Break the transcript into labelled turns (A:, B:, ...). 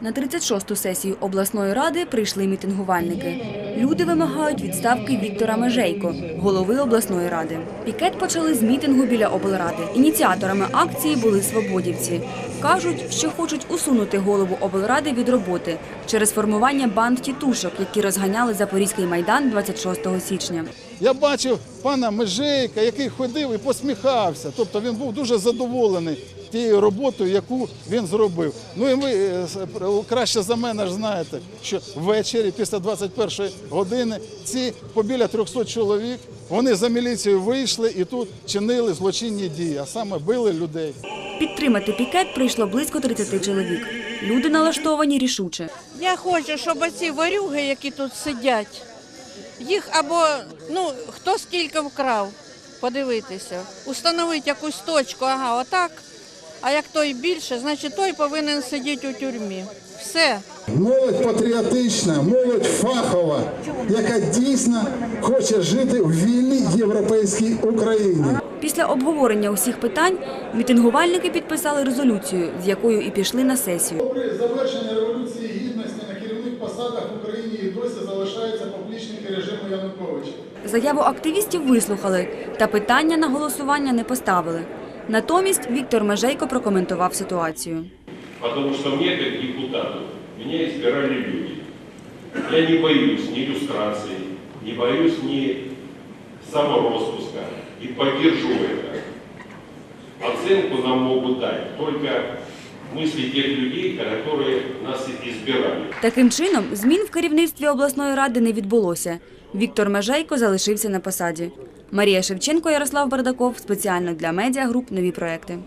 A: На 36-ту сесію обласної ради прийшли мітингувальники. Люди вимагають відставки Віктора Межейко, голови обласної ради. Пікет почали з мітингу біля облради. Ініціаторами акції були свободівці. Кажуть, що хочуть усунути голову облради від роботи через формування банд тітушок, які розганяли Запорізький майдан 26 січня.
B: Я бачив пана Межейка, який ходив і посміхався. Тобто він був дуже задоволений тією роботою, яку він зробив. Ну і ви е, краще за мене ж знаєте, що ввечері, після 21 години, ці побіля 300 чоловік, вони за міліцією вийшли і тут чинили злочинні дії, а саме били людей.
A: Підтримати пікет прийшло близько 30 чоловік. Люди налаштовані рішуче.
C: Я хочу, щоб оці ворюги, які тут сидять, їх або ну хто скільки вкрав, подивитися, установити якусь точку, ага, отак. А як той більше, значить той повинен сидіти у тюрмі. Все.
D: Молодь патріотична, молодь фахова, яка дійсно хоче жити в вільній європейській Україні.
A: Після обговорення усіх питань мітингувальники підписали резолюцію, з якою і пішли на сесію.
B: При завершенні революції гідності на керівних посадах в Україні і досі залишаються поплічники режиму Януковича.
A: Заяву активістів вислухали, та питання на голосування не поставили. Натомість Віктор Межейко прокоментував ситуацію.
E: Потому що мені, як депутату, мене збирали люди. Я не боюсь ні люстрації, не боюсь ні саморозпуска і підтримую це. Оценку нам можуть дати только мысли тех людей, которые нас избирали.
A: Таким чином, змін в керівництві обласної ради не відбулося. Віктор Межейко залишився на посаді. Марія Шевченко, Ярослав Бардаков спеціально для медіагруп нові проекти.